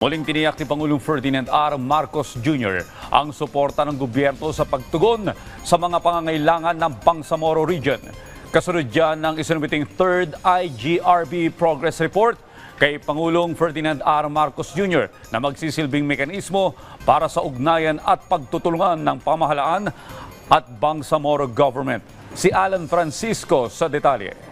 Muling tiniyak ni Pangulong Ferdinand R. Marcos Jr. ang suporta ng gobyerno sa pagtugon sa mga pangangailangan ng Bangsamoro Region. Kasunod dyan ng isinumiting 3rd IGRB Progress Report kay Pangulong Ferdinand R. Marcos Jr. na magsisilbing mekanismo para sa ugnayan at pagtutulungan ng pamahalaan at Bangsamoro Government. Si Alan Francisco sa detalye.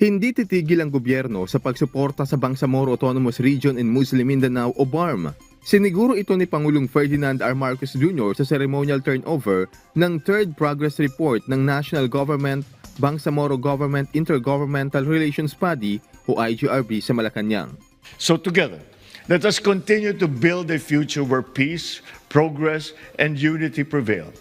Hindi titigil ang gobyerno sa pagsuporta sa Bangsamoro Autonomous Region in Muslim Mindanao o BARM. Siniguro ito ni Pangulong Ferdinand R. Marcos Jr. sa ceremonial turnover ng Third Progress Report ng National Government Bangsamoro Government Intergovernmental Relations Body o IGRB sa Malacanang. So together, let us continue to build a future where peace, progress, and unity prevail.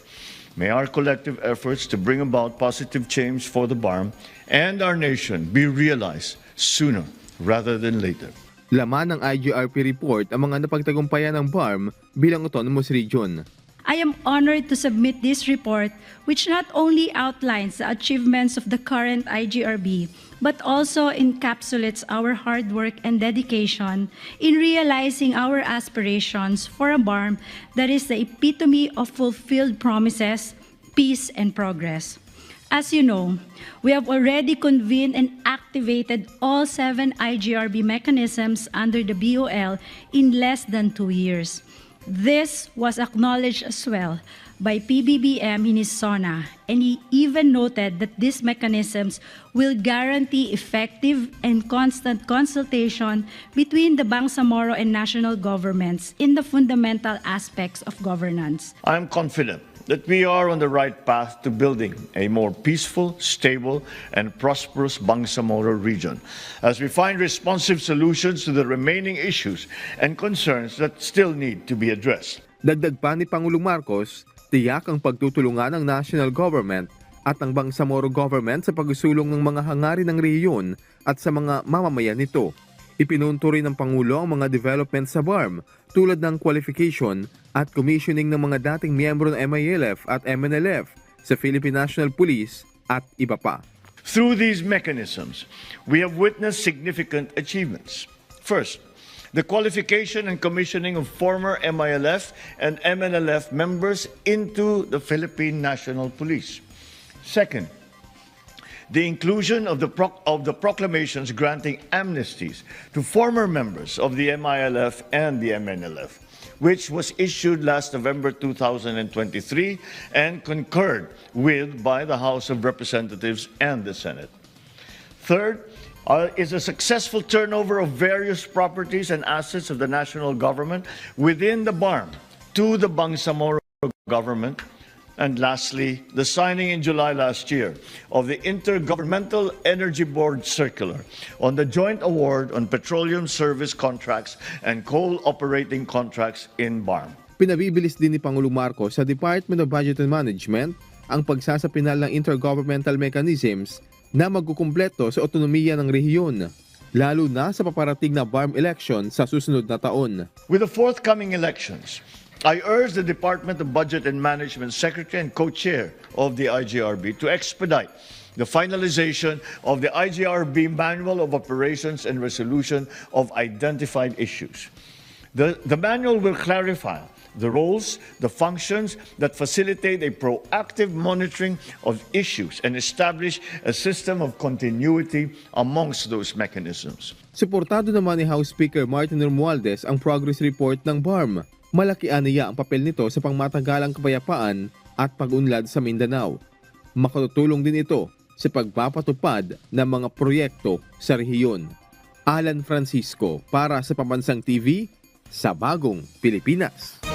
May our collective efforts to bring about positive change for the BARM and our nation be realized sooner rather than later. Laman ng IGRP report ang mga napagtagumpayan ng BARM bilang autonomous region. I am honored to submit this report, which not only outlines the achievements of the current IGRB, but also encapsulates our hard work and dedication in realizing our aspirations for a BARM that is the epitome of fulfilled promises, peace, and progress. As you know, we have already convened and activated all seven IGRB mechanisms under the BOL in less than two years. This was acknowledged as well by PBBM in his SONA, and he even noted that these mechanisms will guarantee effective and constant consultation between the Bangsamoro and national governments in the fundamental aspects of governance. I am confident that we are on the right path to building a more peaceful, stable, and prosperous Bangsamoro region as we find responsive solutions to the remaining issues and concerns that still need to be addressed. Dagdag pa ni Pangulong Marcos, tiyak ang pagtutulungan ng national government at ng Bangsamoro government sa pagsulong ng mga hangarin ng rehiyon at sa mga mamamayan nito. Ipinunto rin ng Pangulo ang mga development sa BARM tulad ng qualification at commissioning ng mga dating miyembro ng MILF at MNLF sa Philippine National Police at iba pa. Through these mechanisms, we have witnessed significant achievements. First, the qualification and commissioning of former MILF and MNLF members into the Philippine National Police. Second, the inclusion of the, proc- of the proclamations granting amnesties to former members of the MILF and the MNLF, which was issued last November 2023 and concurred with by the House of Representatives and the Senate. Third, uh, is a successful turnover of various properties and assets of the national government within the BARM to the Bangsamoro government. And lastly, the signing in July last year of the Intergovernmental Energy Board Circular on the joint award on petroleum service contracts and coal operating contracts in BARM. Pinabibilis din ni Pangulong Marcos sa Department of Budget and Management ang pagsasapinal ng intergovernmental mechanisms na magkukumpleto sa otonomiya ng rehiyon, lalo na sa paparating na BARM election sa susunod na taon. With the forthcoming elections, I urge the Department of Budget and Management Secretary and co-chair of the IGRB to expedite the finalization of the IGRB Manual of Operations and Resolution of Identified Issues. The, the manual will clarify the roles, the functions that facilitate a proactive monitoring of issues and establish a system of continuity amongst those mechanisms. Suportado naman ni House Speaker Martin Romualdez ang progress report ng BARM. Malaki aniya ang papel nito sa pangmatagalang kapayapaan at pag-unlad sa Mindanao. Makatutulong din ito sa pagpapatupad ng mga proyekto sa rehiyon. Alan Francisco para sa Pambansang TV sa Bagong Pilipinas.